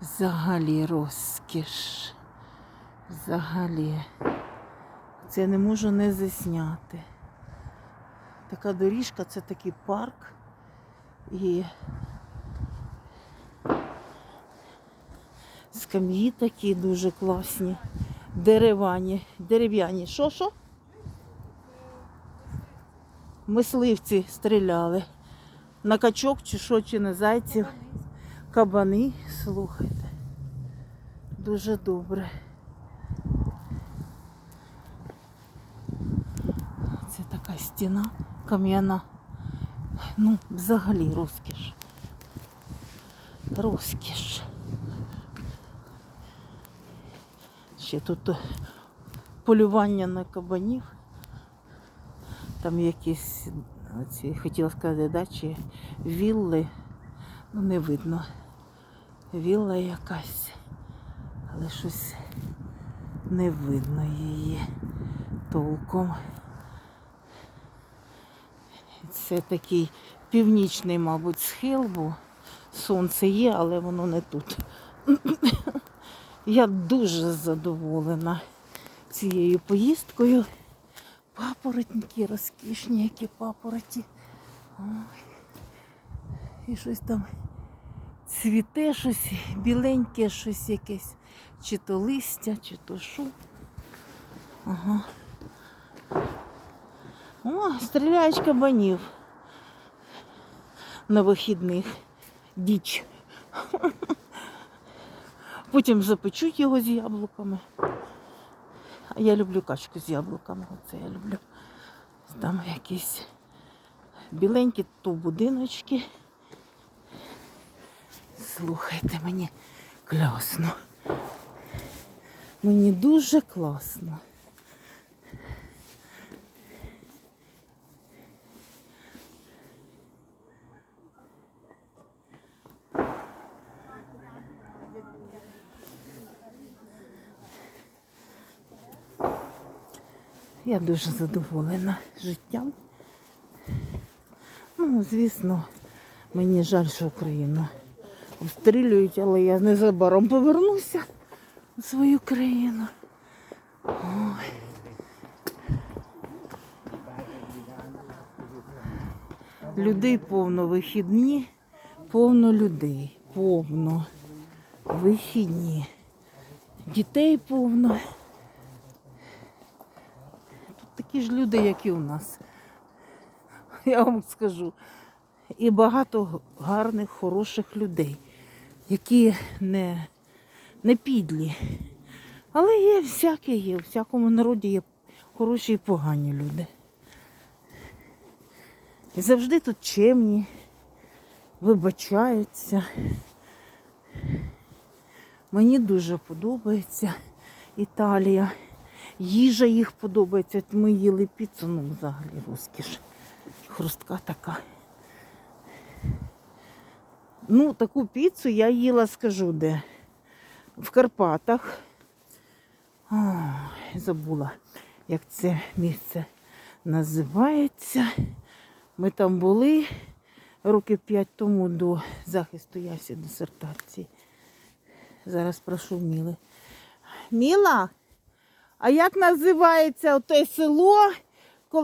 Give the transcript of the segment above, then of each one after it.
Взагалі розкіш. Взагалі. Це я не можу не засняти. Така доріжка, це такий парк. І скам'ї такі дуже класні. Деревані, дерев'яні. Що, що? Мисливці стріляли. На качок чи що, чи на зайців. Кабани, слухайте. Дуже добре. Це така стіна кам'яна. Ну, взагалі розкіш. Розкіш. Ще тут полювання на кабанів. Там якісь ці, хотіла сказати, дачі, вілли. Ну, не видно. Вілла якась, але щось не видно її толком. Це такий північний, мабуть, схил, бо сонце є, але воно не тут. Я дуже задоволена цією поїздкою. Папоротники розкішні, які папороті. Ой. І щось там цвіте, щось біленьке, щось якесь. Чи то листя, чи то що. Ага. О, стріляють кабанів на вихідних. Діч. Потім запечуть його з яблуками. А я люблю качку з яблуками. Оце я люблю. Там якісь біленькі то будиночки. Слухайте, мені класно. Мені дуже класно. Я дуже задоволена життям. Ну, звісно, мені жаль, що Україну обстрілюють, але я незабаром повернуся у свою країну. Ой. Людей повно вихідні, повно людей, повно вихідні. Дітей повно. Тут такі ж люди, як і у нас. Я вам скажу. І багато гарних, хороших людей, які не, не підлі. Але є всяке є, у всякому народі є хороші і погані люди. І завжди тут чемні, вибачаються. Мені дуже подобається Італія. Їжа їх подобається. От Ми їли піцу, ну взагалі розкіш. Хрустка така. Ну, таку піцу я їла, скажу де. В Карпатах. Ой, забула, як це місце називається. Ми там були років п'ять тому до захисту ясі дисертації. Зараз прошу Міли. Міла, а як називається те село,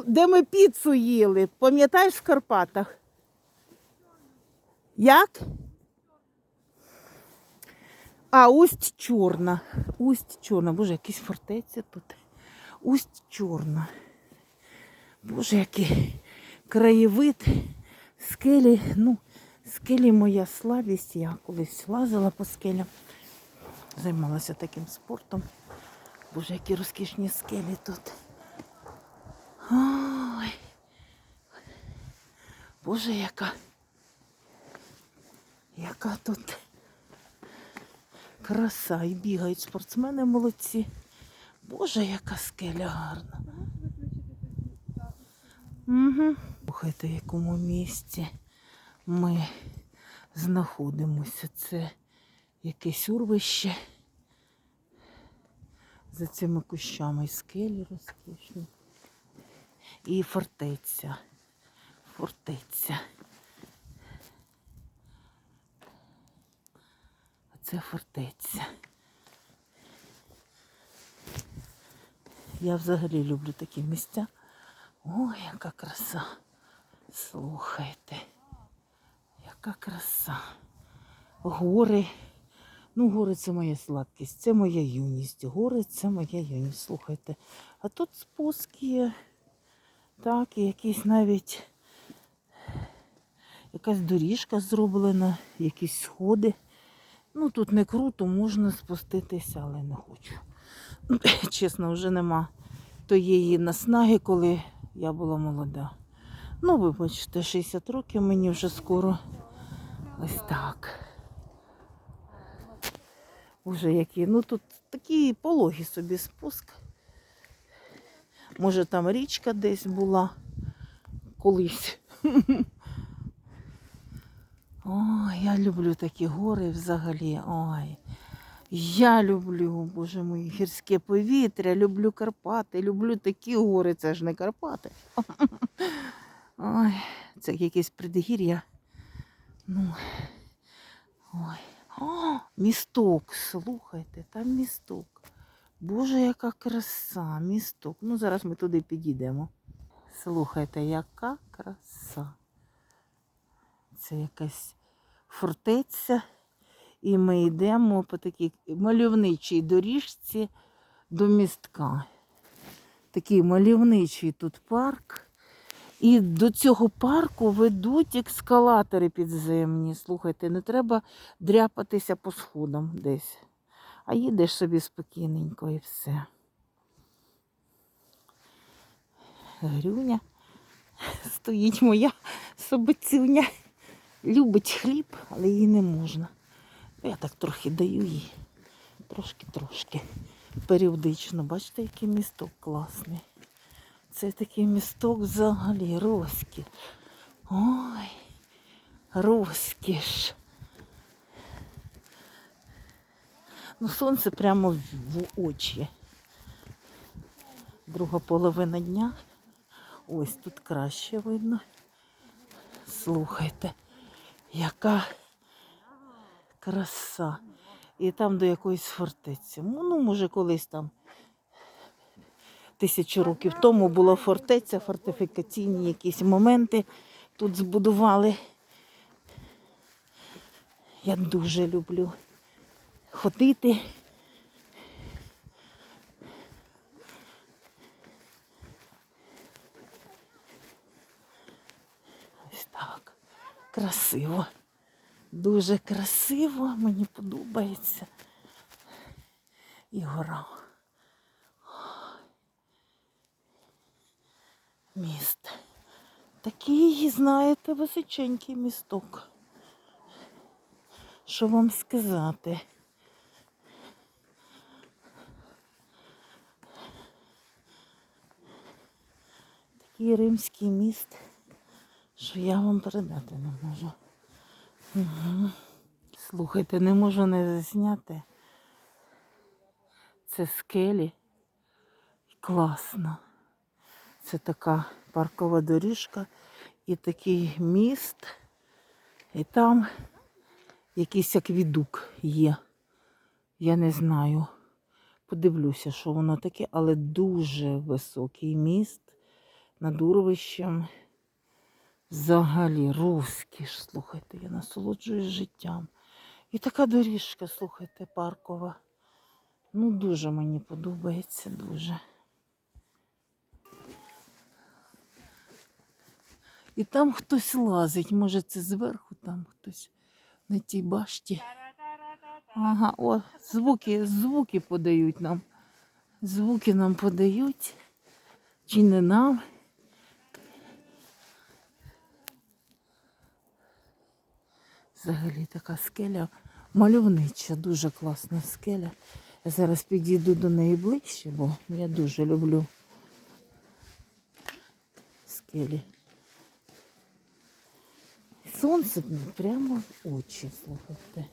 де ми піцу їли? Пам'ятаєш в Карпатах? Як? А, Усть Чорна. Усть Чорна. Боже, якісь фортеця тут. Усть Чорна. Боже, який краєвид. Скелі, ну, скелі моя слабість. Я колись лазила по скелям. Займалася таким спортом. Боже, які розкішні скелі тут. Ой. Боже, яка. Яка тут краса. І бігають спортсмени молодці. Боже, яка скеля гарна. Угу. Слухайте, в якому місці ми знаходимося. Це якесь урвище. За цими кущами і скелі розкішні. І фортеця. Фортеця. Це фортеця. Я взагалі люблю такі місця. Ой, яка краса. Слухайте, яка краса. Гори. Ну, гори це моя сладкість, це моя юність. Гори це моя юність. Слухайте. А тут спуск є. Так, і якийсь навіть якась доріжка зроблена, якісь сходи. Ну, тут не круто, можна спуститися, але не хочу. Чесно, вже нема тієї наснаги, коли я була молода. Ну, вибачте, 60 років мені вже скоро. Ось так. Уже які. Ну тут такий пологий собі спуск. Може там річка десь була колись. Ой, я люблю такі гори взагалі. Ой. Я люблю, боже мій, гірське повітря, люблю Карпати, люблю такі гори, це ж не Карпати. Ой, це якесь предгір'я. Ну, ой. О, місток, слухайте, там місток. Боже, яка краса, місток. Ну, зараз ми туди підійдемо. Слухайте, яка краса. Це якась фортеця. І ми йдемо по такій мальовничій доріжці до містка. Такий мальовничий тут парк. І до цього парку ведуть екскалатори підземні. Слухайте, не треба дряпатися по сходам десь. А їдеш собі спокійненько і все. Грюня. Стоїть моя собацюня. Любить хліб, але їй не можна. Я так трохи даю їй. Трошки-трошки. Періодично. Бачите, який місток класний. Це такий місток взагалі розкіш. Ой, розкіш. Ну, сонце прямо в очі. Друга половина дня. Ось тут краще видно. Слухайте, яка краса. І там до якоїсь фортеці. Ну, може, колись там тисячу років тому була фортеця, фортифікаційні якісь моменти тут збудували. Я дуже люблю ходити. Ось так. Красиво. Дуже красиво, мені подобається. І гора. Міст. Такий, знаєте, височенький місток. Що вам сказати? Такий римський міст, що я вам передати не можу. Угу. Слухайте, не можу не зазняти. Це скелі. Класно. Це така паркова доріжка і такий міст. І там якийсь аквідук є. Я не знаю. Подивлюся, що воно таке, але дуже високий міст над урвищем. Взагалі, розкіш, слухайте, я насолоджуюсь життям. І така доріжка, слухайте, паркова. Ну, дуже мені подобається, дуже. І там хтось лазить, може це зверху там хтось на тій башті. Ага, о, звуки, звуки подають нам. Звуки нам подають. Чи не нам? Взагалі така скеля мальовнича, дуже класна скеля. Я зараз підійду до неї ближче, бо я дуже люблю скелі. Сонце прямо в очі, слухайте.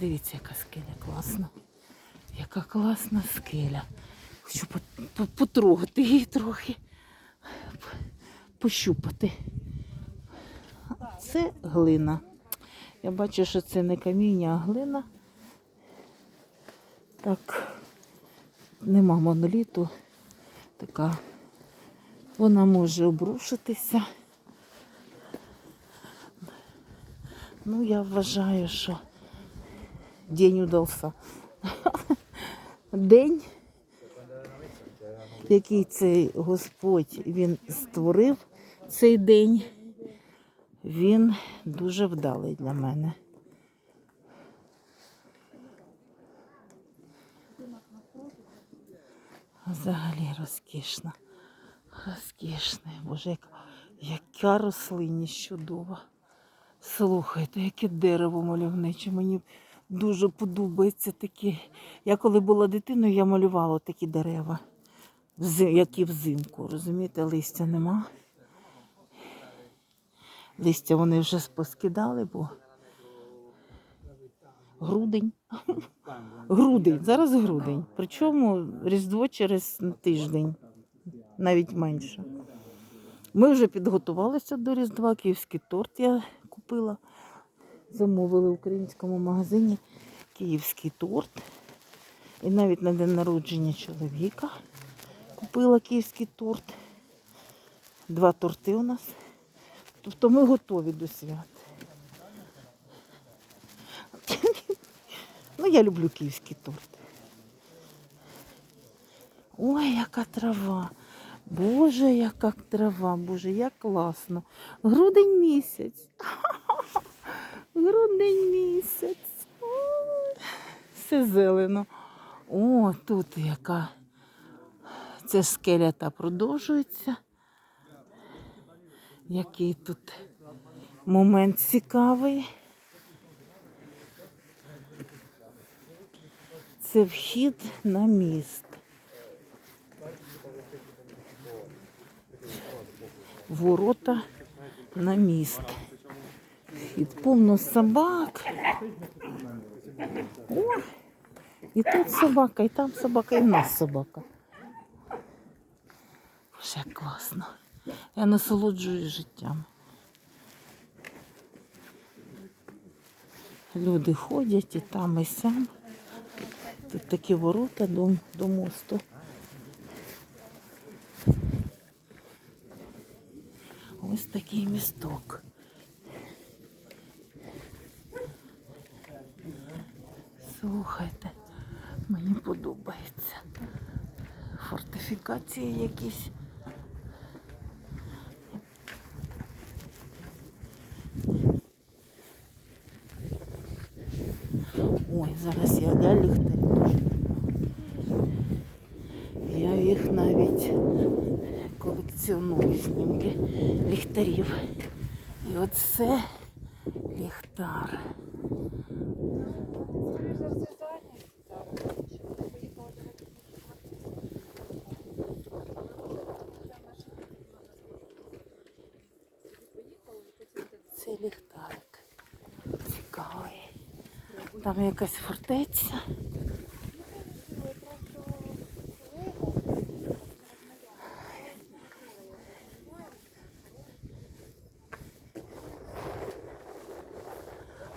Дивіться, яка скеля класна. Яка класна скеля. Хочу по- по- потрогати її трохи, пощупати. Це глина. Я бачу, що це не каміння, а глина. Так, нема моноліту. Така. Вона може обрушитися. Ну, я вважаю, що день удався. День, який цей Господь він створив цей день, він дуже вдалий для мене. Взагалі розкішна. Розкішна. Боже, яка, яка рослинність чудова. Слухайте, яке дерево мальовниче. Мені дуже подобається таке. Я коли була дитиною, я малювала такі дерева, які взимку. Розумієте, листя нема. Листя вони вже поскидали, бо грудень. Грудень, зараз грудень. Причому Різдво через тиждень, навіть менше. Ми вже підготувалися до Різдва. Київський торт я купила. Замовили в українському магазині київський торт. І навіть на день народження чоловіка купила київський торт. Два торти у нас. Тобто ми готові до свят. Ну, я люблю київський торт. Ой, яка трава. Боже, яка трава, Боже, як класно. Грудень місяць. Грудень місяць. Все зелено. О, тут яка. Це скеля та продовжується. Який тут момент цікавий. Це вхід на міст. Ворота на міст. Вхід повно собак. О, і тут собака, і там собака, і в нас собака. Як класно. Я насолоджуюсь життям. Люди ходять і там, і сям. Тут такі ворота до, до мосту. Ось такий місток. Слухайте, мені подобається. Фортифікації якісь. Ой, зараз я для ліхтарів. Я їх навіть колекціоную знімки ліхтарів. І оце ліхтар. Це ліхтарик. Цікавий. Там якась фортеця.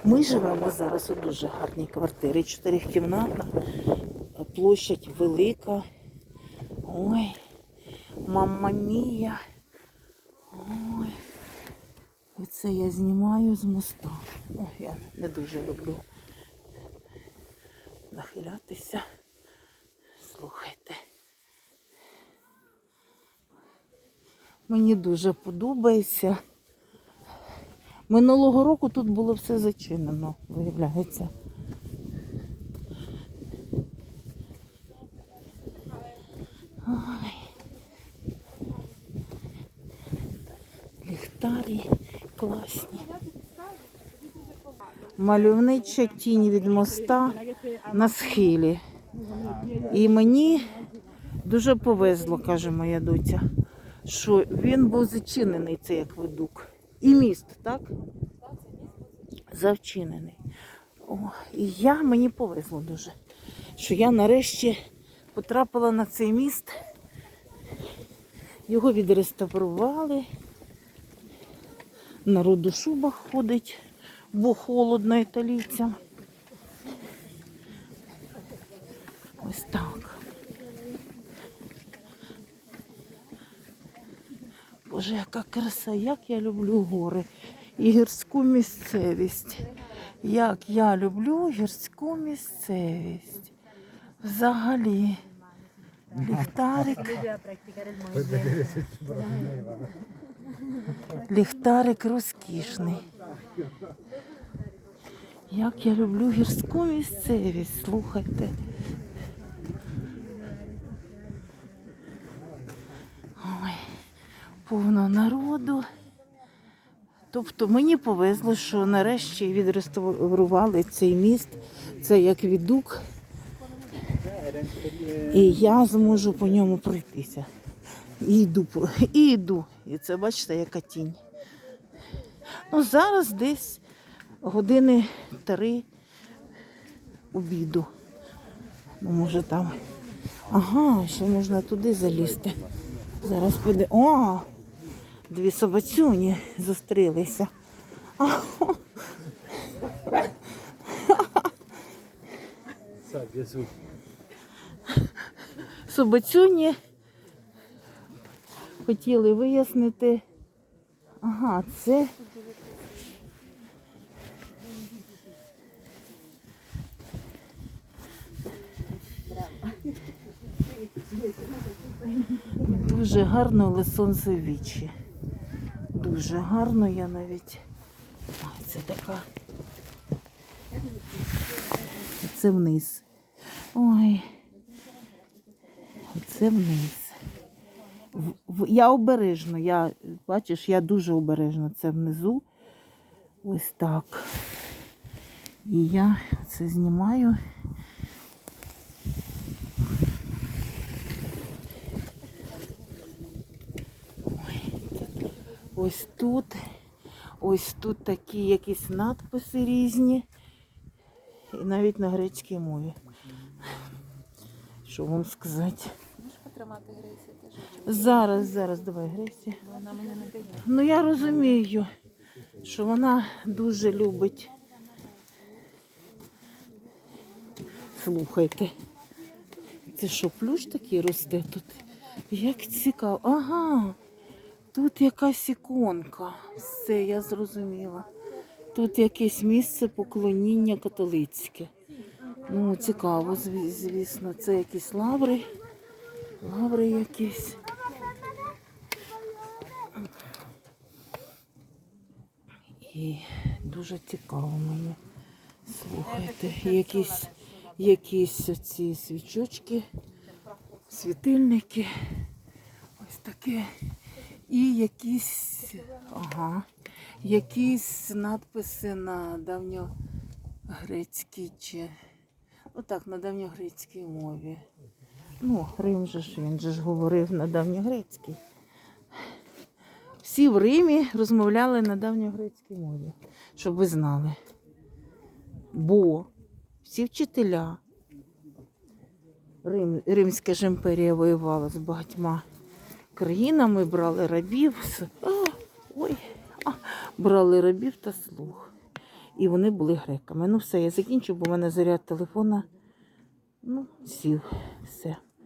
Ми живемо зараз у дуже гарній квартирі. Чотирикімнатна, площадь велика. Ой, мамма мія. Ой. І це я знімаю з моста. Ой, я не дуже люблю нахилятися. Слухайте. Мені дуже подобається. Минулого року тут було все зачинено, виявляється. Ой. Ліхтарі класні. Мальовнича тінь від моста на схилі. І мені дуже повезло, каже моя доця, що він був зачинений, цей акведук. І міст, так? Завчинений. І я мені повезло дуже, що я нарешті потрапила на цей міст. Його відреставрували. Народ у шубах ходить. бо холодно італійцям. Ось так. Яка краса, як я люблю гори і гірську місцевість. Як я люблю гірську місцевість. Взагалі. Ліхтарик. Ліхтарик розкішний. Як я люблю гірську місцевість, слухайте. Повно народу. Тобто мені повезло, що нарешті відреставрували цей міст. Це як відук. І я зможу по ньому пройтися. І йду, і йду. І це бачите, яка тінь. Ну, зараз десь години три обіду. Ну, може там. Ага, ще можна туди залізти. Зараз піде. О! Дві собацюні зустрілися. Собацюні хотіли вияснити. Ага, це. Дуже гарно, але сонце вічі. Дуже гарно я навіть. Це така. Це вниз. Ой. Це вниз. Я обережно, я, бачиш, я дуже обережно. Це внизу. Ось так. І я це знімаю. Ось тут, ось тут такі якісь надписи різні. І навіть на грецькій мові. Що вам сказати? Можеш потримати Грейсі? Зараз, зараз, давай Гресі. Вона мене не дає. Ну я розумію, що вона дуже любить. Слухайте. Це що, плющ такий росте тут? Як цікаво. Ага. Тут якась іконка. Все, я зрозуміла. Тут якесь місце поклоніння католицьке. Ну, цікаво, звісно. Це якісь лаври. Лаври якісь. І дуже цікаво мені. Слухайте, якісь, якісь оці свічочки, світильники. Ось таке. І якісь, ага, якісь надписи на давньогрецькій чи отак, на давньогрецькій мові. Ну, Рим же ж він же ж говорив на давньогрецькій. Всі в Римі розмовляли на давньогрецькій мові, щоб ви знали. Бо всі вчителя Рим, Римська ж імперія воювала з багатьма країнами, брали рабів, ой, брали рабів та слуг. І вони були греками. Ну все, я закінчу, бо в мене заряд телефона. Ну, сів. Все.